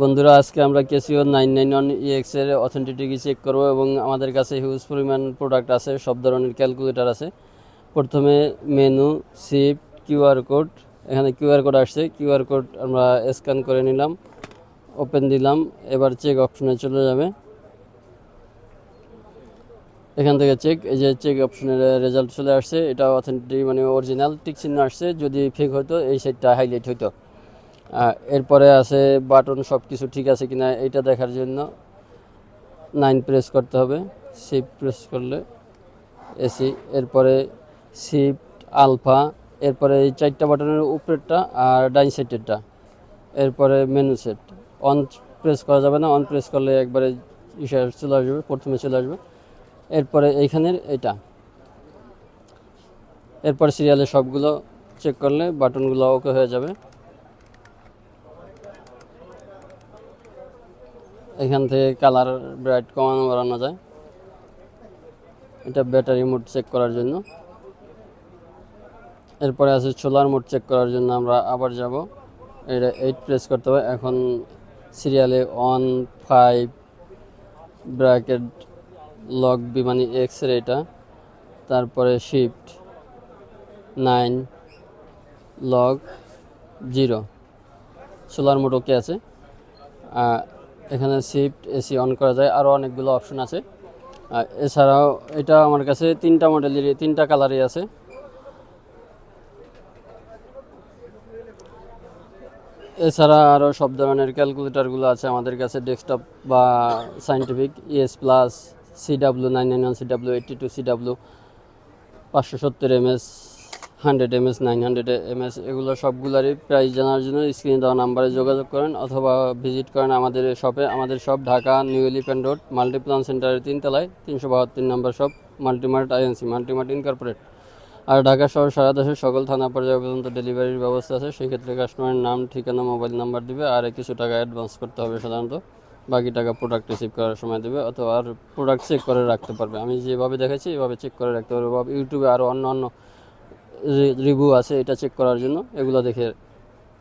বন্ধুরা, আজকে আমরা Casio nine nine one EX এর অথেন্টিটি চেক করব এবং আমাদের কাছে হিউজ পরিমাণ প্রোডাক্ট আছে, সব ধরনের ক্যালকুলেটার আছে। প্রথমে মেনু শিফট কিউআর কোড এখানে কিউআর কোড আসছে। কিউআর কোড আমরা স্ক্যান করে নিলাম ওপেন দিলাম, এবার চেক অপশনে চলে যাবে। এখান থেকে চেক এই যে চেক অপশনের রেজাল্ট চলে আসছে। এটা অথেন্টিটি মানে অরিজিনাল টিক চিহ্ন আসছে। যদি ফেক হতো এই সাইডটা হাইলাইট হতো এরপরে আছে বাটন সব কিছু ঠিক আছে কিনা এইটা দেখার জন্য নাইন প্রেস করতে হবে শিফট প্রেস করলে এসি এরপরে শিফট আলফা এরপরে এই চারটা বাটনের উপরেরটা আর ডাইন সাইডেরটা এরপরে মেনু সেট অন প্রেস করা যাবে না অন প্রেস করলে একবারে চলে আসবে, প্রথমে চলে আসবে, এরপরে এইখানের এটা, এরপর সিরিয়ালে সবগুলো চেক করলে বাটনগুলো ওকে হয়ে যাবে। এখান থেকে কালার ব্রাইট কমানো বাড়ানো যায়। এটা ব্যাটারি মোড চেক করার জন্য। এরপরে আছে সোলার মোড চেক করার জন্য আমরা আবার যাব। এটা এইট প্রেস করতে হবে। এখন সিরিয়ালে one five bracket lock B মানে এক্স রে এটা। তারপরে shift nine lock zero solar mode okay আছে। এখানে শিফট এসি অন করা যায় আরও অনেকগুলো অপশন আছে। এছাড়াও এটা আমার কাছে তিনটা মডেলেরই তিনটা কালারই আছে। এছাড়া আরও সব ধরনের ক্যালকুলেটারগুলো আছে আমাদের কাছে ডেস্কটপ বা scientific ES plus CW nine nine one CW eighty two CW পাঁচশো সত্তর MS hundred MS nine hundred MS এগুলো সবগুলোরই প্রাইস জানার জন্য স্ক্রিনে দেওয়া নাম্বারে যোগাযোগ করেন অথবা ভিজিট করেন আমাদের শপে আমাদের shop Dhaka new elephant road Multiplan সেন্টারের তিনতলায়, তিনশো বাহাত্তর নম্বর shop Multimart INC Multimart incorporate আর ঢাকা শহর, সারা দেশের সকল থানা পর্যায়ে পর্যন্ত ডেলিভারির ব্যবস্থা আছে। সেই ক্ষেত্রে কাস্টমারের নাম, ঠিকানা মোবাইল নাম্বার দিবে। আর কিছু টাকা অ্যাডভান্স করতে হবে সাধারণত। বাকি টাকা প্রোডাক্ট রিসিভ করার সময় দেবে অথবা আর প্রোডাক্ট চেক করে রাখতে পারবে। আমি যেভাবে দেখাচ্ছি, এভাবে চেক করে রাখতে পারবে। বা ইউটিউবে আরও অন্য অন্য রিভিউ আছে এটা চেক করার জন্য এগুলো দেখে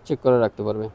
চেক করে রাখতে পারবে।